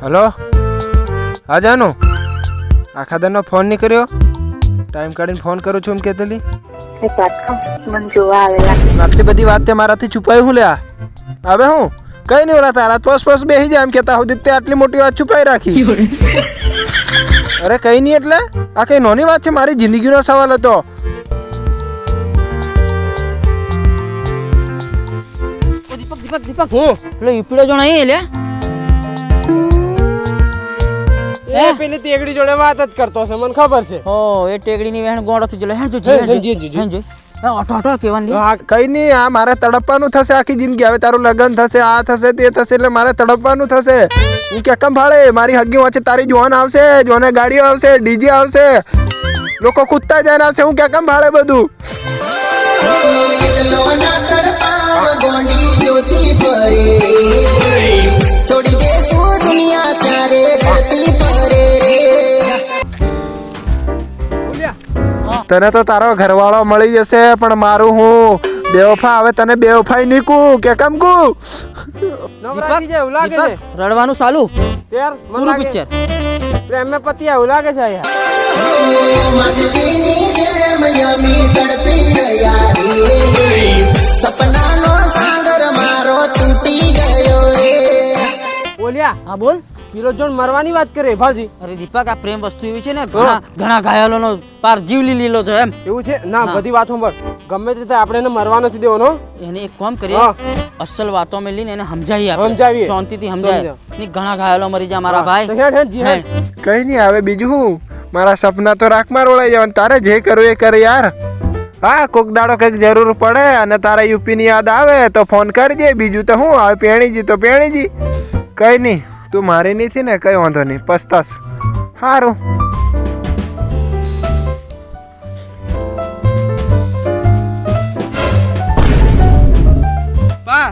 Hello આ જાનું આખા દાનો ફોન નહીં કર્યો ટાઈમ કાઢીને ફોન કરું છું એમ આવેલા આટલી બધી વાત તે મારાથી છુપાયું હું લ્યા હવે હું કઈ નહીં ઓલા તારા પોસ પોસ બેસી જાય એમ કેતા સુધી તે આટલી મોટી વાત છુપાઈ રાખી અરે કઈ નહીં એટલે આ કઈ નાની વાત છે મારી જિંદગીનો સવાલ હતો દીપક દીપક. હું પેલો યુપીડો જણ અહીં લે એ પેલી તેગડી જોડે વાત જ કરતો હશે મને ખબર છે. હો એ ટેકડીની વેણ ગોળો થઈ ગયો હેણ જો જી, જી, જી. જો ઓટો ઓટો કેવાનું હા કઈ નહીં આ મારે તડપવાનું થશે આખી જિંદગી. હવે તારું લગ્ન થશે આ થશે તે થશે એટલે મારે તડપવાનું થશે. હું કે કમ ભાળે મારી હગી વાંચે તારી જોન આવશે જોને ગાડીઓ આવશે ડીજે આવશે. લોકો કૂદતા જાય આવશે હું કે કમ ભાળે બધું? તને તો તારો ઘરવાળો મળી જશે પણ મારું હું બેવફા હવે તને બેવફાઈ નહીં કું કે કેમ કું? દીપક દીપક રડવાનું ચાલુ. પૂરું પિક્ચર પ્રેમ મેં પતિ એવું લાગે છે યાર. બોલ્યા? હા બોલ. પેલો જોન મરવાની વાત કરે ભાજી અરે દીપક આ પ્રેમ વસ્તુ એવી છે ને ઘણા ઘણા ઘાયલોનો પાર જીવ લી લીલો છે એમ. એવું છે? ના બધી વાતો પર ગમે તે થાય આપણે એને મરવા નથી દેવાનો. એને એક કામ કરીએ. અસલ વાતો મેં લઈને એને સમજાવી આપણે. સમજાવીએ. શાંતિથી સમજાય. ની ઘણા ઘાયલો મરી જાય મારા ભાઈ. કઈ નહીં હવે બીજું હું મારા સપના તો રાખમાં રોળાઈ જવાનું. તારે જે કરવું એ કરે યાર. હા કોક દાડો કંઈક જરૂર પડે અને તારા યુપીની યાદ આવે તો ફોન કરજે. બીજું તો હું આવે પેણીજી તો પેણીજી. કંઈ નહીં તું મારી નહીં ને કંઈ વાંધો નહીં પસ્તાસ સારું પા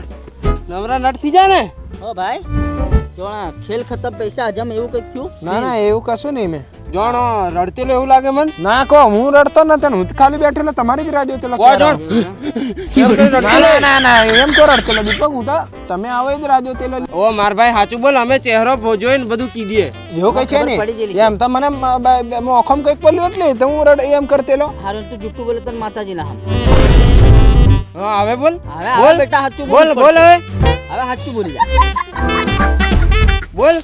નવરા નટ થઈ જાય ને. હો ભાઈ જોણા ખેલ ખતમ પૈસા હજમ એવું કંઈક થયું? ના ના એવું કશું નહીં મેં. જોણો રડતેલો એવું લાગે મન? ના કહો હું રડતો નથી હું તો ખાલી બેઠેલો તમારી જ રાહ જોતો ઓ જોણ. ના ના ના ના એમ તો રડતેલો દીપક હું તો તમે આવો જ રાહ જોતેલો ઓ માર ભાઈ સાચું બોલ અમે ચહેરો જોઈને બધું કીધીએ એવું કઈ છે ને. એમ તો મને મોખમ કંઈક પડ્યું એટલે તો હું રડ એમ કરતેલો હારું તું જુઠ્ઠું બોલે તને માતાજી ના હા હવે બોલ. હવે હવે બેટા સાચું બોલ બોલ હવે. હવે સાચું બોલી જા. બોલ.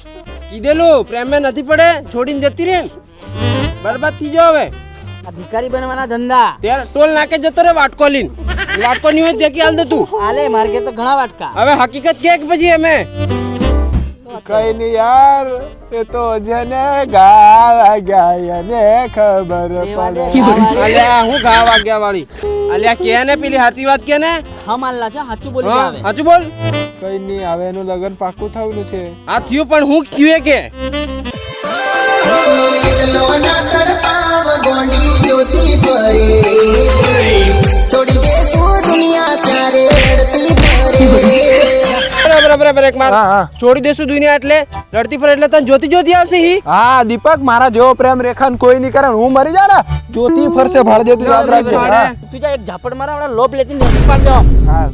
કીધેલું પ્રેમ મેં નથી પડે છોડીને જતી રહે બરબાદ થઈ જાવ હવે. આ ભિખારી બનવાના ધંધા. ત્યારે ટોલ નાકે જતો રે વાટકો લીન વાટકો ની હોય ત્યાં કે હાલ તું. આલે માર્ગે તો ઘણા વાટકા. હવે હકીકત કે પછી અમે? કઈ નહીં યાર એ તો જેને ગાવા ગયા એને ખબર પડે. અલ્યા હું ગાવા વાગ્યા વાળી? અલ્યા કે ને પેલી સાચી વાત કે ને હમ અલ્લા છે સાચું બોલી આવે સાચું બોલ. કઈ નહીં હવે એનું લગ્ન પાકું થયેલું છે. આ થયું પણ હું કયું એ કે? બરાબર એક માર. હા, હા. છોડી દેશું દુનિયા એટલે. રડતી ફરે એટલે તને જોતી જોતી આવશે હી. હા દીપક મારા જેવો પ્રેમ રેખાન કોઈ નહીં કરે હું મરી જા ને જ્યોતિ ફરશે ભાળજે તું યાદ રાખજે. હા. તું જા એક ઝાપડ મારા આપણા લોપ લેતી નેસી પાડ જાઓ હા.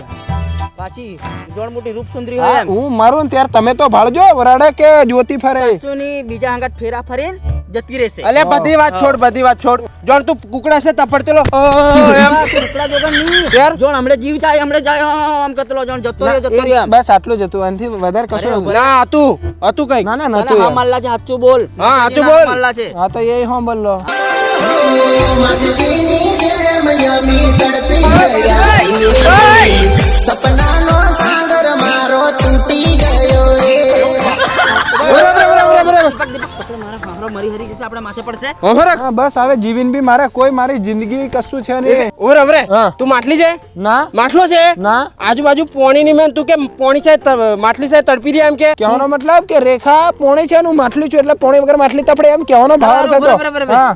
પાછી જોણ મોટી રૂપ સુંદરી હા, હોય એમ. હું મારું ને ત્યારે તમે તો ભાળજો વરાડે કે જ્યોતિ ફરે? કશું નહીં બીજા હંગાત ફેરા ફરીને જતી રહેશે. અલે બધી વાત છોડ બધી વાત છોડ. જોણ તું કુકડા છે તપડતેલો એમ. કુકડા જોગનની યાર. જોણ હમણે જીવ જાય હમણે જાય. આમ કતલો જોણ જતો રહ્યો જતો રહ્યો. બસ આટલું જ હતું. એનાથી વધારે કશું ના હતું. હતું કઈ ના ના નતું હા મલ્લા છે હાચું બોલ. હા, હાચું બોલ. મલ્લા છે. હા તો એ હો બોલલો. સપના બરાબર પકડ મારા ફાફરો મરી હરી જશે આપણા માથે પડશે. ઓહરા બસ હવે જીવીન બી મારે કોઈ મારી જિંદગી કશું છે નહીં. ઓર અવરે તું માટલી છે? ના. માટલો છે? ના. આજુબાજુ પોણી ની મેં તું કે પોણી છે માટલી છે તડપી રહ્યા એમ કે? કહેવાનો મતલબ કે રેખા પોણી છે ને હું માટલી છું એટલે પોણી વગર માટલી તપડે એમ કહેવાનો ભાવ થતો. બરાબર, બરાબર. હા.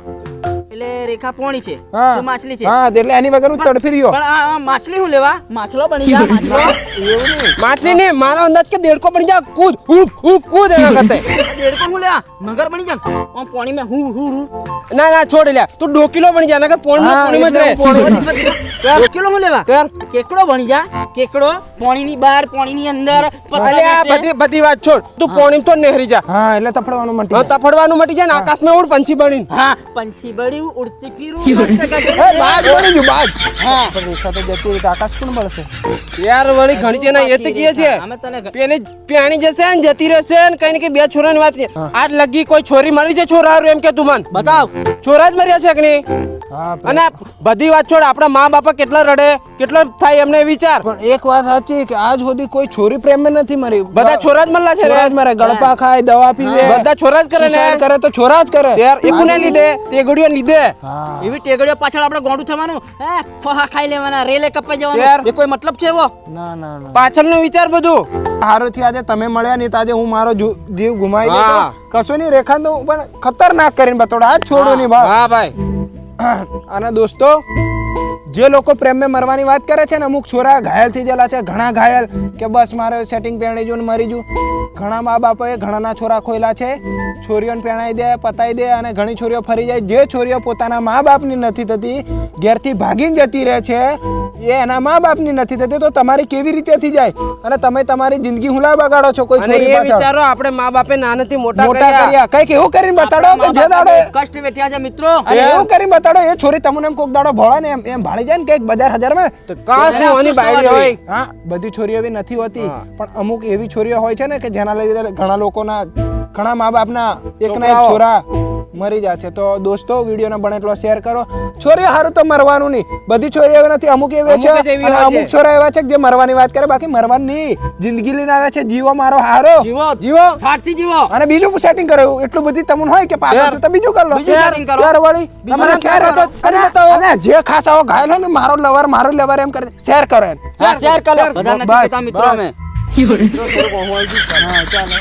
એટલે રેખા પોણી છે હા. માછલી છે. હા એટલે એની વગર હું તડફી રહ્યો. પણ આ- આ માછલી હું લેવા? માછલો બની જા માછલો. એવું નહીં. માછલી ને મારો અંદાજ કે દેડકો બની જા કૂદ હુપ હુપ કૂદ એના કરતે. દેડકો હું લેવા? મગર બની જા આમ પોણી માં હું હું હું. ના ના છોડ લે તું ડોકીલો બની જા નકર પોણી માં પોણી માં જ રહે ડોકીલો કિલો હું લેવા? કેકડો બની જા. કેકડો પાણીની બહાર પાણીની અંદર અલે આ બધી બધી વાત છોડ. તું પાણી તો નહેરી જા. હા એટલે તફડવાનું મટી હવે તફડવાનું મટી જાય ને આકાશમાં ઉડ પંછી બની હા પંછી બળી ઉડતી ફીરું મસ્ત. બાજ બની ગયું બાજ. હા. પણ રેખા તો જતી રહી આકાશ કોણ મળશે યાર વળી ઘણી છે ને એ તો કહે છે. અમે તને ગ- પેલી પ્યાણી જશે ને જતી રહેશે ને કઈ ને કે બે છોરાની વાત છે. આજ લગી કોઈ છોરી મરી છે છોરા એમ કે તું મન? બતાવ. છોરા જ મર્યા છે કે નહીં? હા અને બધી વાત છોડ આપણા મા બાપા કેટલા રડે કેટલો થાય એમને વિચાર. પણ એક વાત સાચી કે આજ સુધી કોઈ છોરી પ્રેમ નથી મરી. બધા છોરા જ મરલા છે છોરા ગળપા ખાય દવા પીવે બધા છોરા જ કરે ને. કરે તો છોરા જ કરે. યાર એકુને લીધે? ટેગડીઓ લીધે. એવી ટેગડીઓ પાછળ આપણે ગોંડું થવાનું? હે ફહા ખાઈ લેવાના રેલે કપાઈ યાર. જવાનું એ કોઈ મતલબ છે એવો? ના ના ના. પાછળનો વિચાર બધું. હારોથી થી આજે તમે મળ્યા નહીં આજે હું મારો જીવ ગુમાવી દેતો. કશું નહીં રેખાંત તો પણ ખતરનાક કરીને બતાડો આ છોડો નહીં ભાઈ હા ભાઈ. અને દોસ્તો, જે લોકો પ્રેમમાં મરવાની વાત કરે છે ને, અમુક છોરા ઘાયલ થઈ ગયેલા છે, ઘણા ઘાયલ, કે બસ મારે સેટિંગ પહેણી જુ ને મરી જુ ઘણા મા બાપોએ ઘણાના છોરા ખોયલા છે, છોરીઓને પહેણાઈ દે, પતાઈ દે, અને ઘણી છોરીઓ ફરી જાય. જે છોરીઓ પોતાના મા બાપની નથી થતી, ઘેરથી ભાગીને જતી રહે છે એ એના મા બાપની નથી થતી તો તમારી કેવી રીતે થઈ જાય? અને તમે તમારી જિંદગી હુલા બગાડો છો કોઈ છોરી પાછળ? વિચારો આપણે મા બાપે નાનેથી મોટા મોટા કર્યા. કંઈક એવું કરીને બતાડો કે જે દાડો કષ્ટ વેઠ્યા છે મિત્રો. એવું કરીને બતાડો એ છોરી તમને એમ કોક દાડો ભોળા ને એમ એમ ભાળી જાય ને કંઈક બજાર હજાર કાં શું આની બાયડી હોય? હા બધી છોરીઓ એવી નથી હોતી પણ અમુક એવી છોરીઓ હોય છે ને કે જેના લીધે ઘણા લોકોના ઘણા મા બાપના એકના એક છોરા મરી જાય છે તો દોસ્તો વિડીયોને બને એટલો શેર કરો. છોરીઓ હારું તો મરવાનું નહીં. બધી છોરીઓ એવી નથી. અમુક એવી છે અમુક અને અમુક છોરા એવા છે કે જે મરવાની વાત કરે બાકી મરવાનું નહીં. જિંદગી લઈને આવે છે. જીવો મારો હારો. જીવો. જીવો. ઠાઠથી જીવો. અને બીજું સેટિંગ કરો. એટલું બધી તમને હોય કે પાછળ છો તો બીજું કરો setting વળી તમારે શેર કરો. અને જે ખાસ આવો ઘાયલ હોય ને મારો લવર મારો લવર એમ કરે શેર કરો એમ. શેર કરો બધાને મિત્રો. અમે. હા ચાલો.